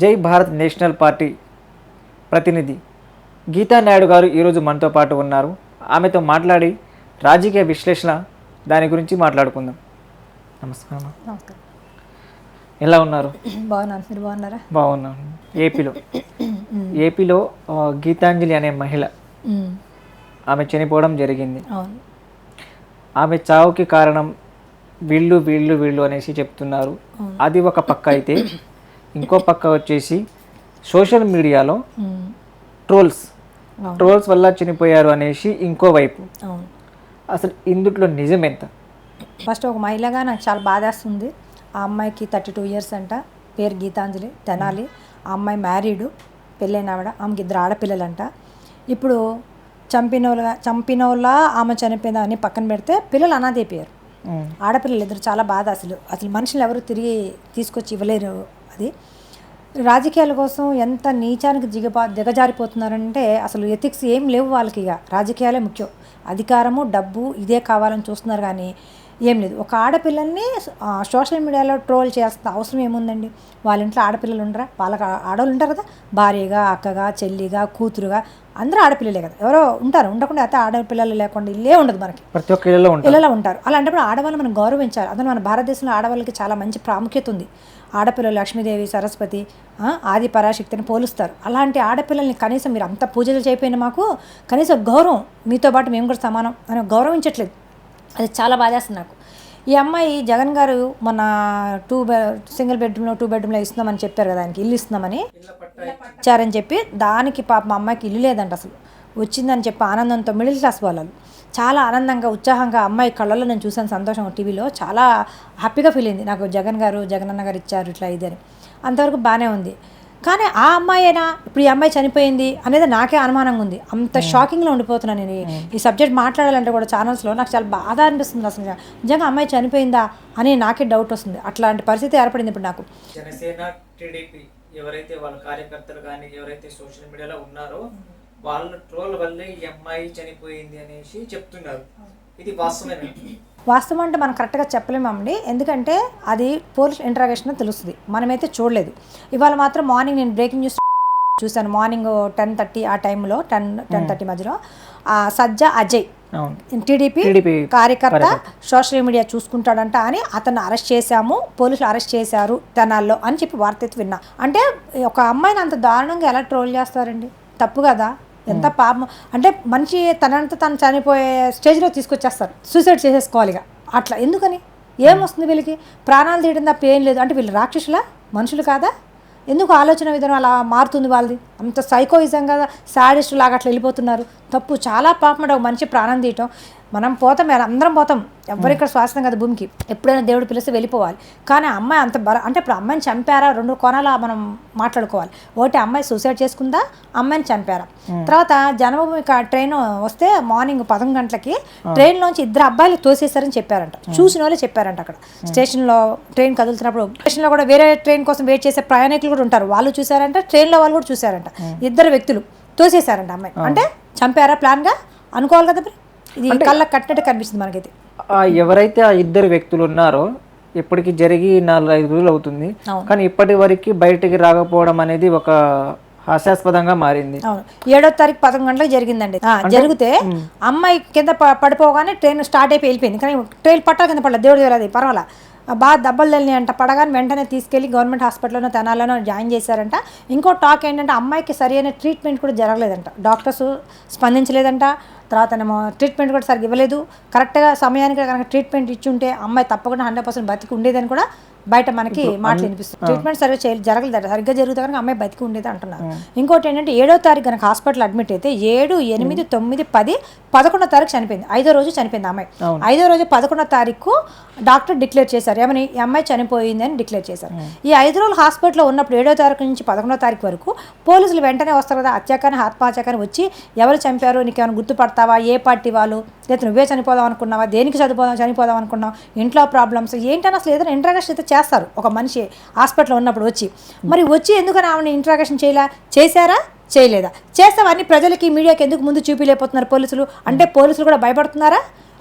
జై Bharat National party ప్రతినిధి. గీతా నాయుడు గారు ఈరోజు మనతో పాటు ఉన్నారు. ఆమెతో మాట్లాడి రాజకీయ విశ్లేషణ దాని గురించి మాట్లాడుకుందాం. నమస్కారం. నమస్కారం. ఎలా ఉన్నారు? బాగున్నాను. మీరు బాగున్నారా? బాగున్నాను ఏపీలో. ఏపీలో గీతాంజలి అనే మహిళ ఆమె చనిపోవడం జరిగింది. ఆమె చావుకి కారణం వీళ్ళు వీళ్ళు వీళ్ళు అనేసి చెప్తున్నారు. అది ఒక పక్క అయితే ఇంకో పక్క వచ్చేసి సోషల్ మీడియాలో. ట్రోల్స్. ట్రోల్స్ వల్ల చనిపోయారు అనేసి ఇంకో వైపు. అవును. అసలు ఇందుట్లో నిజం ఎంత? ఫస్ట్ ఒక మహిళగా నాకు చాలా బాధేస్తుంది ఆ అమ్మాయికి థర్టీ టూ ఇయర్స్ అంట. పేరు గీతాంజలి తెనాలి. ఆ అమ్మాయి మ్యారీడు పెళ్ళైన ఆవిడ ఆమెకి ఇద్దరు ఆడపిల్లలంట. ఇప్పుడు చంపిన వాళ్ళ చంపిన వాళ్ళ ఆమె చనిపోయిందా అని పక్కన పెడితే పిల్లలు అనాథ అయిపోయారు. ఆడపిల్లలు ఇద్దరు చాలా బాధ అసలు. అసలు మనుషులు ఎవరు తిరిగి తీసుకొచ్చి ఇవ్వలేరు. అది. రాజకీయాల కోసం ఎంత నీచానికి దిగపా దిగజారిపోతున్నారంటే అసలు ఎథిక్స్ ఏం లేవు వాళ్ళకి ఇక. రాజకీయాలే ముఖ్యం. అధికారము డబ్బు ఇదే కావాలని చూస్తున్నారు కానీ ఏం లేదు. ఒక ఆడపిల్లల్ని సోషల్ మీడియాలో ట్రోల్ చేస్తా అవసరం ఏముందండి? వాళ్ళ ఇంట్లో ఆడపిల్లలు ఉండరా? వాళ్ళకి ఆడవాళ్ళు ఉంటారు కదా? భార్యగా అక్కగా చెల్లిగా కూతురుగా అందరూ ఆడపిల్లలే కదా? ఎవరో ఉంటారు. ఉండకుండా అయితే ఆడపిల్లలు లేకుండా ఇల్లే ఉండదు మనకి. ప్రతి ఒక్క ఇళ్ళలో ఉంటారు. పిల్లలు ఉంటారు. అలాంటప్పుడు ఆడవాళ్ళు మనం గౌరవించాలి. అందులో మన భారతదేశంలో ఆడవాళ్ళకి చాలా మంచి ప్రాముఖ్యత ఉంది. ఆడపిల్లలు లక్ష్మీదేవి సరస్వతి ఆది పరాశక్తిని పోలుస్తారు. అలాంటి ఆడపిల్లల్ని కనీసం మీరు అంత పూజలు చేయకపోయినా మాకు కనీసం గౌరవం మీతో పాటు మేము కూడా సమానం అని గౌరవించట్లేదు. అది చాలా బాధేస్తుంది నాకు. ఈ అమ్మాయి జగన్ గారు మన టూ బె సింగిల్ బెడ్రూమ్లో టూ బెడ్రూమ్లో ఇస్తున్నామని చెప్పారు కదా దానికి ఇల్లు ఇస్తున్నామని. ఇచ్చారని చెప్పి దానికి పాప మా అమ్మాయికి ఇల్లు లేదంట అసలు. వచ్చిందని చెప్పి ఆనందంతో మిడిల్ క్లాస్ వాళ్ళు చాలా ఆనందంగా ఉత్సాహంగా అమ్మాయి కళ్ళల్లో నేను చూశాను సంతోషం టీవీలో. చాలా హ్యాపీగా ఫీల్ అయింది. నాకు జగన్ గారు జగనన్న గారు ఇచ్చారు ఇట్లా ఇది అని. అంతవరకు బాగానే ఉంది. కానీ ఆ అమ్మాయినా ఇప్పుడు ఈ అమ్మాయి చనిపోయింది అనేది నాకే అనుమానంగా ఉంది. అంత షాకింగ్లో ఉండిపోతున్నాను నేను ఈ- ఈ సబ్జెక్ట్ మాట్లాడాలంటే కూడా ఛానల్స్లో నాకు చాలా బాధ అనిపిస్తుంది అసలు. నిజంగా అమ్మాయి చనిపోయిందా అని నాకే డౌట్ వస్తుంది. అట్లాంటి పరిస్థితి ఏర్పడింది ఇప్పుడు నాకు. జనసేన టీడీపీ ఎవరైతే వాళ్ళ కార్యకర్తలు కానీ ఎవరైతే సోషల్ మీడియాలో ఉన్నారో వాళ్ళ ట్రోల్ వల్లే ఈ అమ్మాయి చనిపోయింది అనేసి చెప్తున్నారు. ఇది వాస్తవమే వాస్తవం అంటే మనం కరెక్ట్గా చెప్పలేమండి ఎందుకంటే అది పోలీస్ ఇంట్రాగేషన్ తెలుస్తుంది. మనమైతే చూడలేదు. ఇవాళ మాత్రం మార్నింగ్ నేను బ్రేకింగ్ న్యూస్ చూశాను. మార్నింగ్ టెన్ థర్టీ ఆ టైంలో టెన్ టెన్ థర్టీ మధ్యలో సజ్జా అజయ్ టీడీపీ కార్యకర్త సోషల్ మీడియా చూసుకుంటాడంట అని అతన్ని అరెస్ట్ చేశాము. పోలీసులు అరెస్ట్ చేశారు తెనాల్లో అని చెప్పి వార్త విన్నా. అంటే ఒక అమ్మాయిని అంత దారుణంగా ఎలా ట్రోల్ చేస్తారండి? తప్పు కదా. ఎంత పాపం. అంటే మనిషి తనంతా తను చనిపోయే స్టేజ్లో తీసుకొచ్చేస్తారు. సూసైడ్ చేసేసుకోవాలి ఇక. అట్లా. ఎందుకని? ఏమొస్తుంది వీళ్ళకి? ప్రాణాలు తీయడం తప్ప ఏం లేదు. అంటే వీళ్ళు రాక్షసులా? మనుషులు కాదా? ఎందుకు ఆలోచన విధానం అలా మారుతుంది వాళ్ళది? అంత సైకోయిజం కదా. సాడిస్ట్ లాగా అట్లా వెళ్ళిపోతున్నారు. తప్పు. చాలా పాపం ఒక మనిషి ప్రాణం తీయటం. మనం పోతాం అందరం పోతాం. ఎవరు ఇక్కడ శ్వాసం కదా భూమికి. ఎప్పుడైనా దేవుడు పిలిస్తే వెళ్ళిపోవాలి. కానీ అమ్మాయి అంత బర అంటే ఇప్పుడు అమ్మాయిని చంపారా? రెండు కోణాల మనం మాట్లాడుకోవాలి. ఒకటి అమ్మాయి సూసైడ్ చేసుకుందా? అమ్మాయిని చంపారా? తర్వాత జన్మభూమి ట్రైన్ వస్తే మార్నింగ్ పదకొండు గంటలకి ట్రైన్లోంచి ఇద్దరు అబ్బాయిలు తోసేశారని చెప్పారంట. చూసిన వాళ్ళే చెప్పారంట అక్కడ. స్టేషన్లో ట్రైన్ కదులుతున్నప్పుడు స్టేషన్లో కూడా వేరే ట్రైన్ కోసం వెయిట్ చేసే ప్రయాణికులు కూడా ఉంటారు. వాళ్ళు చూసారంట ట్రైన్లో వాళ్ళు కూడా చూసారంట ఇద్దరు వ్యక్తులు తోసేశారంట అమ్మాయి అంటే చంపారా ప్లాన్గా? అనుకోవాలి కదా ఇది కళ్ళకి కట్టినట్టు కనిపిస్తుంది మనకైతే. ఎవరైతే ఆ ఇద్దరు వ్యక్తులు ఉన్నారో ఇప్పటికి జరిగి నాలుగు ఐదు రోజులు అవుతుంది. కానీ ఇప్పటి వరకు బయటికి రాకపోవడం అనేది ఒక హాస్యాస్పదంగా మారింది. ఏడో తారీఖు పదకొండు గంటలకు జరిగిందండి. జరిగితే అమ్మాయి కింద పడిపోగానే ట్రైన్ స్టార్ట్ అయిపోయి వెళ్ళిపోయింది. కానీ ట్రైన్ పట్టాల కింద పడలేదు. దేవుడు తెలియదు పర్వాలా. బాగా దెబ్బలు తెలిని అంట. పడగానే వెంటనే తీసుకెళ్ళి గవర్నమెంట్ హాస్పిటల్లోనో తెనాలోనో జాయిన్ చేశారంట. ఇంకో టాక్ ఏంటంటే అమ్మాయికి సరైన ట్రీట్మెంట్ కూడా జరగలేదంట. డాక్టర్స్ స్పందించలేదంట. తర్వాత ఏమో ట్రీట్మెంట్ కూడా సరిగ్గా ఇవ్వలేదు. కరెక్ట్గా సమయానికి కనుక ట్రీట్మెంట్ ఇచ్చుంటే అమ్మాయి తప్పకుండా హండ్రెడ్ పర్సెంట్ బతికి ఉండేదని కూడా బయట మనకి మాటలు వినిపిస్తుంది. ట్రీట్మెంట్ సరిగ్గా చేయ జరగలేదు సరిగ్గా జరుగుతా కనుక అమ్మాయి బతికి ఉండేది అంటున్నారు. ఇంకోటి ఏంటంటే ఏడో తారీఖు కనుక హాస్పిటల్ అడ్మిట్ అయితే ఏడు ఎనిమిది తొమ్మిది పది పదకొండో తారీఖు చనిపోయింది. ఐదో రోజు చనిపోయింది అమ్మాయి. ఐదో రోజు పదకొండో తారీఖు డాక్టర్ డిక్లేర్ చేశారు. ఏమని? ఈ అమ్మాయి చనిపోయింది అని డిక్లేర్ చేశారు. ఈ ఐదు రోజులు హాస్పిటల్లో ఉన్నప్పుడు ఏడో తారీఖు నుంచి పదకొండో తారీఖు వరకు పోలీసులు వెంటనే వస్తారు కదా హత్యాకాని ఆత్మహత్యాకాని వచ్చి ఎవరు చంపారు నీకు ఏమైనా గుర్తుపడతావా ఏ పార్టీ వాళ్ళు? లేదా నువ్వే చనిపోదాం అనుకున్నావా? దేనికి చనిపోదాం చనిపోదాం అనుకున్నావు? ఇంట్లో ప్రాబ్లమ్స్ ఏంటని అసలు ఏదైనా ఇంట్రాగేషన్ అయితే చేస్తారు. ఒక మనిషి హాస్పిటల్లో ఉన్నప్పుడు వచ్చి. మరి వచ్చి ఎందుకని ఆమెను ఇంట్రాగేషన్ చేయలే? చేశారా? చేయలేదా? చేస్తావన్నీ ప్రజలకి మీడియాకి ఎందుకు ముందు చూపిలేకపోతున్నారు పోలీసులు? అంటే పోలీసులు కూడా భయపడుతున్నారా?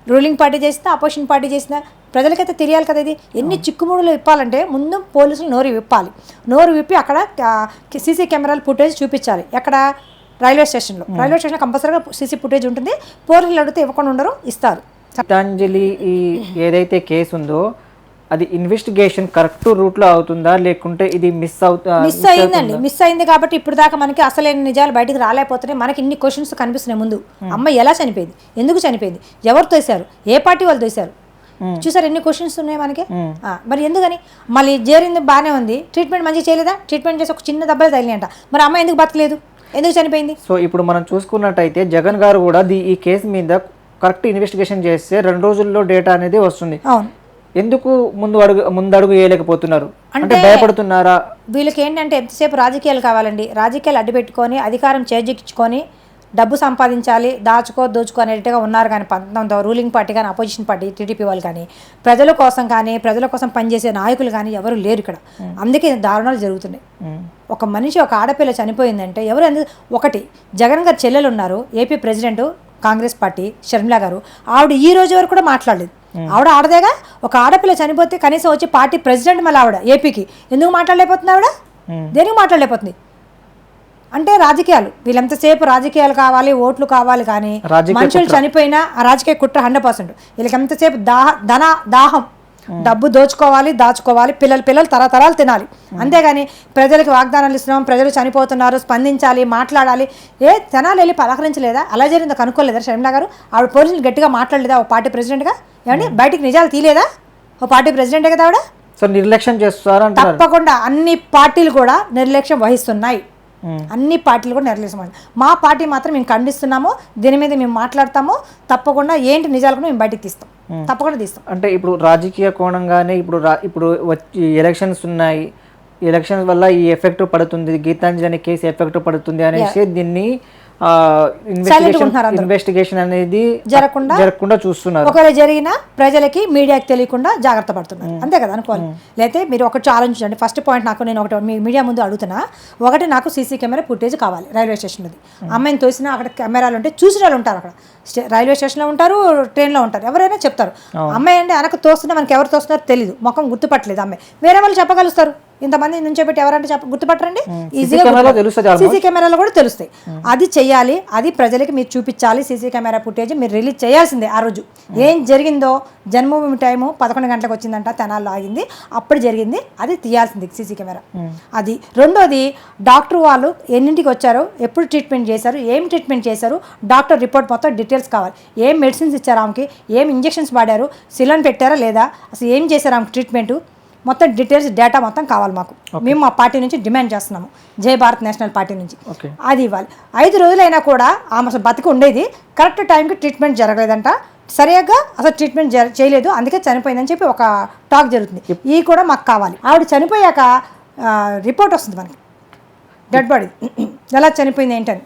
రూలింగ్ పార్టీ చేసినా అపోజిషన్ పార్టీ చేసినా ప్రజలకైతే తెలియాలి కదా ఇది. ఎన్ని చిక్కుముడులు విప్పాలంటే ముందు పోలీసులు నోరు విప్పాలి. నోరు విప్పి అక్కడ సీసీ కెమెరాలు ఫుటేజ్ చూపించాలి. ఎక్కడ? రైల్వే స్టేషన్లో. రైల్వే స్టేషన్ కంపల్సరీగా సీసీ ఫుటేజ్ ఉంటుంది. పోలీసులు అడిగితే ఇవ్వకుండా ఉండరు ఇస్తారు. గీతాంజలి ఈ ఏదైతే కేసు ఉందో అది ఇన్వెస్టిగేషన్ కరెక్ట్ రూట్లో అవుతుందా? లేకుంటే ఇది మిస్ అవుతా మిస్ అయిందండి. మిస్ అయింది కాబట్టి ఇప్పుడు దాకా మనకి అసలైన నిజాలు బయటికి రాలేకపోతున్నాయి మనకి ఇన్ని క్వశ్చన్స్ కనిపిస్తున్నాయి ముందు. అమ్మాయి ఎలా చనిపోయింది? ఎందుకు చనిపోయింది? ఎవరు తోశారు? ఏ పార్టీ వాళ్ళు తోశారు? చూసారు ఎన్ని క్వశ్చన్స్ ఉన్నాయి మనకి? మరి ఎందుకని? మళ్ళీ చేరింది బాగానే ఉంది. ట్రీట్మెంట్ మంచిగా చేయలేదా? ట్రీట్మెంట్ చేసి ఒక చిన్న దెబ్బలు తగిలినాయంట. మరి అమ్మాయి ఎందుకు బతకలేదు? ఎందుకు చనిపోయింది? సో ఇప్పుడు మనం చూసుకున్నట్టయితే జగన్ గారు కూడా ది- ఈ కేసు మీద కరెక్ట్ ఇన్వెస్టిగేషన్ చేస్తే రెండు రోజుల్లో డేటా అనేది వస్తుంది. అవును. ఎందుకు ముందు అడుగు ముందు అడుగు వేయలేకపోతున్నారు? అంటే భయపడుతున్నారా? వీళ్ళకి ఏంటంటే ఎంతసేపు రాజకీయాలు కావాలండి. రాజకీయాలు అడ్డుపెట్టుకొని అధికారం చేజిక్కించుకొని డబ్బు సంపాదించాలి దాచుకో దోచుకో అనేట్టుగా ఉన్నారు కానీ పంతొమ్మిది రూలింగ్ పార్టీ కానీ అపోజిషన్ పార్టీ టీడీపీ వాళ్ళు కానీ ప్రజల కోసం కానీ ప్రజల కోసం పనిచేసే నాయకులు కానీ ఎవరు లేరు ఇక్కడ. అందుకే దారుణాలు జరుగుతున్నాయి. ఒక మనిషి ఒక ఆడపిల్ల చనిపోయిందంటే ఎవరు ఒకటి జగన్ గారు చెల్లెలు ఉన్నారు AP president Congress party Sharmila గారు. ఆవిడ ఈ రోజు వరకు కూడా మాట్లాడలేదు. ఆవిడ ఆడదేగా ఒక ఆడపిల్ల చనిపోతే కనీసం వచ్చి పార్టీ ప్రెసిడెంట్ మళ్ళీ ఆవిడ ఏపీకి. ఎందుకు మాట్లాడలేకపోతుంది ఆవిడ? దేనికి మాట్లాడలేకపోతుంది? అంటే రాజకీయాలు. వీళ్ళెంతసేపు రాజకీయాలు కావాలి ఓట్లు కావాలి కానీ మనుషులు చనిపోయినా ఆ రాజకీయ కుట్ర హండ్రెడ్ పర్సెంట్. వీళ్ళకి ఎంతసేపు దాహ ధన దాహం. డబ్బు దోచుకోవాలి దాచుకోవాలి పిల్లలు పిల్లలు తరతరాలు తినాలి. అంతేగాని ప్రజలకు వాగ్దానాలు ఇస్తున్నాం ప్రజలు చనిపోతున్నారు స్పందించాలి మాట్లాడాలి. ఏ జనాలు వెళ్ళి పలకరించలేదా? అలా జరిగిందో కనుక్కోలేదా షర్మిలా గారు ఆవిడ పోలీసులు గట్టిగా మాట్లాడలేదా? ఓ పార్టీ ప్రెసిడెంట్గా? ఏమండి బయటికి నిజాలు తీలేదా ఓ పార్టీ ప్రెసిడెంటే కదా ఆవిడ? సో నిర్లక్ష్యం చేస్తారు తప్పకుండా అన్ని పార్టీలు కూడా నిర్లక్ష్యం వహిస్తున్నాయి. అన్ని పార్టీలు కూడా వహిస్తున్నాయి. మా పార్టీ మాత్రం మేము ఖండిస్తున్నాము దీని మీద మేము మాట్లాడతాము తప్పకుండా ఏంటి నిజాలు కూడా మేము బయటికి తీస్తాం. తప్పకుండా తీస్తాం. అంటే ఇప్పుడు రాజకీయ కోణంగానే ఇప్పుడు ఇప్పుడు వచ్చి ఎలక్షన్స్ ఉన్నాయి. ఎలక్షన్స్ వల్ల ఈ ఎఫెక్ట్ పడుతుంది గీతాంజలి అనే కేసు ఎఫెక్ట్ పడుతుంది అనేసి దీన్ని ఇన్వెస్టిగేషన్ అనేది జరగకుండా జరగకుండా చూస్తున్నారు. ఒకవేళ జరిగినా ప్రజలకి మీడియాకి తెలియకుండా జాగ్రత్త పడుతున్నారు. అంతే కదా అనుకోవాలి. లేకపోతే మీరు ఒకటి ఆలోచించండి ఫస్ట్ పాయింట్ నాకు నేను ఒకటి మీ మీడియా ముందు అడుగుతున్నా. ఒకటి నాకు సీసీ కెమెరా ఫుటేజ్ కావాలి రైల్వే స్టేషన్ది అమ్మాయిని తోసినా అక్కడ కెమెరాలు ఉంటే చూసిన వాళ్ళు ఉంటారు అక్కడ. రైల్వే స్టేషన్లో ఉంటారు ట్రైన్లో ఉంటారు. ఎవరైనా చెప్తారు. అమ్మాయి అంటే వెనక తోస్తున్నా మనకి ఎవరు తోస్తున్నారో తెలియదు ముఖం గుర్తుపట్టలేదు అమ్మాయి. వేరే వాళ్ళు చెప్పగలుగుతారు ఇంతమంది నుంచో పెట్టి ఎవరంటే చెప్ప గుర్తుపట్టరండి? ఈజీగా సీసీ కెమెరాలో కూడా తెలుస్తాయి. అది చెయ్యాలి అది ప్రజలకి మీరు చూపించాలి సీసీ కెమెరా ఫుటేజ్ మీరు రిలీజ్ చేయాల్సిందే ఆ రోజు. ఏం జరిగిందో జన్మభూమి టైము పదకొండు గంటలకు వచ్చిందంట తెనాల్లో ఆగింది. అప్పుడు జరిగింది అది తీయాల్సింది సీసీ కెమెరా. అది రెండోది డాక్టర్ వాళ్ళు ఎన్నింటికి వచ్చారు ఎప్పుడు ట్రీట్మెంట్ చేశారు ఏం ట్రీట్మెంట్ చేశారు డాక్టర్ రిపోర్ట్ మొత్తం డీటెయిల్స్ కావాలి. ఏం మెడిసిన్స్ ఇచ్చారు ఆమెకి ఏం ఇంజెక్షన్స్ వాడారు సిలోన్ పెట్టారా లేదా అసలు ఏం చేశారు ఆమెకి ట్రీట్మెంట్? మొత్తం డీటెయిల్స్ డేటా మొత్తం కావాలి మాకు. మేము మా పార్టీ నుంచి డిమాండ్ చేస్తున్నాము. జై భారత్ నేషనల్ పార్టీ నుంచి. ఓకే అది ఇవ్వాలి. ఐదు రోజులైనా కూడా ఆమె అసలు బతికి ఉండేది. కరెక్ట్ టైంకి ట్రీట్మెంట్ జరగలేదంట. సరిగ్గా అసలు ట్రీట్మెంట్ చేయలేదు. అందుకే చనిపోయిందని చెప్పి ఒక టాక్ జరుగుతుంది. ఈ కూడా మాకు కావాలి. ఆవిడ చనిపోయాక రిపోర్ట్ వస్తుంది మనకి. డెడ్ బాడీ ఎలా చనిపోయింది ఏంటని.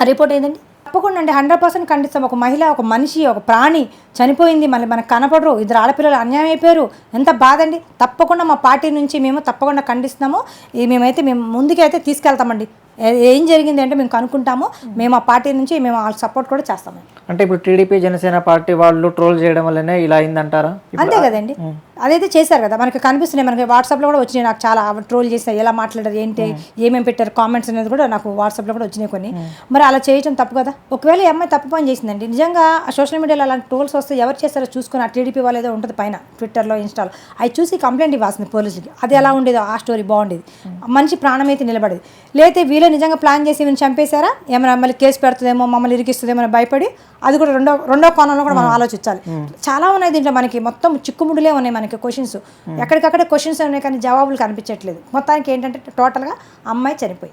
ఆ రిపోర్ట్ ఏంటండి తప్పకుండా అండి. హండ్రెడ్ పర్సెంట్ ఖండిస్తాం. ఒక మహిళ ఒక మనిషి ఒక ప్రాణి చనిపోయింది మళ్ళీ మనకు కనపడరు. ఇద్దరు ఆడపిల్లలు అన్యాయం అయిపోయారు. ఎంత బాధ అండి. తప్పకుండా మా పార్టీ నుంచి మేము తప్పకుండా ఖండిస్తున్నాము. ఈ మేమైతే మేము ముందుకైతే తీసుకెళ్తామండి. ఏ- జరిగింది అంటే మేము కనుక్కుంటాము. మేము ఆ పార్టీ నుంచి మేము వాళ్ళ సపోర్ట్ కూడా చేస్తాము అంటే ఇప్పుడు టీడీపీ జనసేన పార్టీ వాళ్ళు ట్రోల్ చేయడం వల్లనే ఇలా అయిందంటారా? అంతే కదండి. అదైతే చేశారు కదా. మనకి కనిపిస్తున్నాయి. మనకి వాట్సాప్లో కూడా వచ్చినాయి. నాకు చాలా ట్రోల్ చేస్తారు ఎలా మాట్లాడారు ఏంటి ఏమేమి పెట్టారు కామెంట్స్ అనేది కూడా నాకు వాట్సాప్లో కూడా వచ్చినాయి కొన్ని. మరి అలా చేయటం తప్పు కదా. ఒకవేళ ఈ అమ్మాయి తప్పు పని చేసిందండి. నిజంగా సోషల్ మీడియాలో అలాంటి ట్రోల్స్ వస్తే ఎవరు చేస్తారో చూసుకుని ఆ టీడీపీ వాళ్ళు ఏదో ఉంటుంది పైన ట్విట్టర్లో ఇన్స్టాలో అవి చూసి కంప్లైంట్ ఇవ్వాల్సింది పోలీసులకి. అది ఎలా ఉండేదో ఆ స్టోరీ బాగుండేది. మనిషి ప్రాణం అయితే నిలబడేది. లేకపోతే వీళ్ళే నిజంగా ప్లాన్ చేసి ఈమెను చంపేశారా? ఏమైనా మళ్ళీ కేసు పెడుతుందేమో మమ్మల్ని ఇరికిస్తుందేమో భయపడి అది కూడా రెండో రెండో కోణంలో కూడా మనం ఆలోచించాలి. చాలా ఉన్నాయి దీంట్లో మనకి. మొత్తం చిక్కుముడులే ఉన్నాయి మనకి క్వశ్చన్స్ ఎక్కడికక్కడ క్వశ్చన్స్ ఉన్నాయి కానీ జవాబులు కనిపించట్లేదు. మొత్తానికి ఏంటంటే టోటల్గా అమ్మాయి చనిపోయింది.